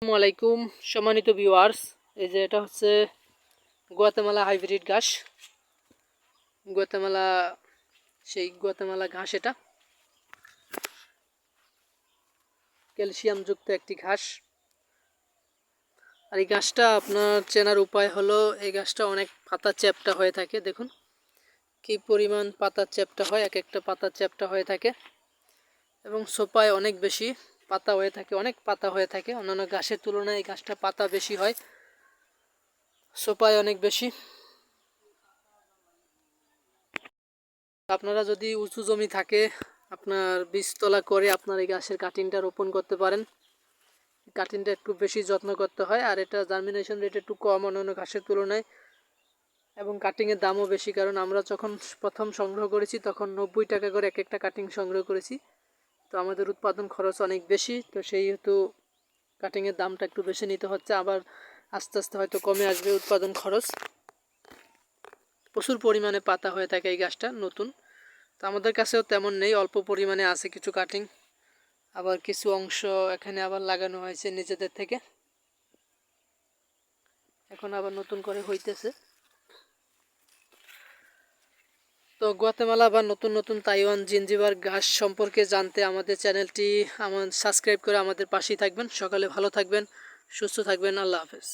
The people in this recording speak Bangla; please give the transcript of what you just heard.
আসসালামু আলাইকুম, সম্মানিত ভিউয়ার্স এই যে এটা হচ্ছে গুয়াতেমালা হাইব্রিড ঘাস। গুয়াতেমালা, সেই গুয়াতেমালা ঘাস এটা। ক্যালসিয়ামযুক্ত একটি ঘাস। আর এই ঘাসটা আপনার চেনার উপায় হলো, এই গাছটা অনেক পাতা চ্যাপটা হয়ে থাকে, দেখুন। কি পরিমাণ পাতা চ্যাপটা হয়, এক একটা পাতা চ্যাপটা হয়ে থাকে। এবং সোপায় অনেক বেশি। পাতা হয়ে থাকে, অনেক পাতা হয়ে থাকে। অন্যান্য গাছের তুলনায় এই ঘাসটা পাতা বেশি হয়, সোপায় অনেক বেশি। আপনারা যদি উঁচু জমি থাকে, আপনার বীজতলা করে আপনার এই গাছের কাটিংটা রোপণ করতে পারেন। কাটিংটা একটু বেশি যত্ন করতে হয়, আর এটা জার্মিনেশন রেট একটু কম অন্যান্য ঘাসের তুলনায়। এবং কাটিংয়ের দামও বেশি, কারণ আমরা যখন প্রথম সংগ্রহ করেছি, তখন নব্বই টাকা করে এক একটা কাটিং সংগ্রহ করেছি। তো আমাদের উৎপাদন খরচ অনেক বেশি, তো সেই হেতু কাটিংয়ের দামটা একটু বেশি নিতে হচ্ছে, আবার আস্তে আস্তে হয়তো কমে আসবে উৎপাদন খরচ। প্রচুর পরিমাণে পাতা হয়ে থাকে এই গাছটা, নতুন। তো আমাদের কাছেও তেমন নেই, অল্প পরিমাণে আছে কিছু কাটিং আবার কিছু অংশ এখানে আবার লাগানো হয়েছে নিজেদের থেকে। এখন আবার নতুন করে হইতেছে। তো গুয়াতেমালা বা নতুন নতুন তাইওয়ান, জিঞ্জিবার গাছ সম্পর্কে জানতে আমাদের চ্যানেলটি আমার সাবস্ক্রাইব করে আমাদের পাশেই থাকবেন। সকালে ভালো থাকবেন, সুস্থ থাকবেন। আল্লাহ হাফেজ।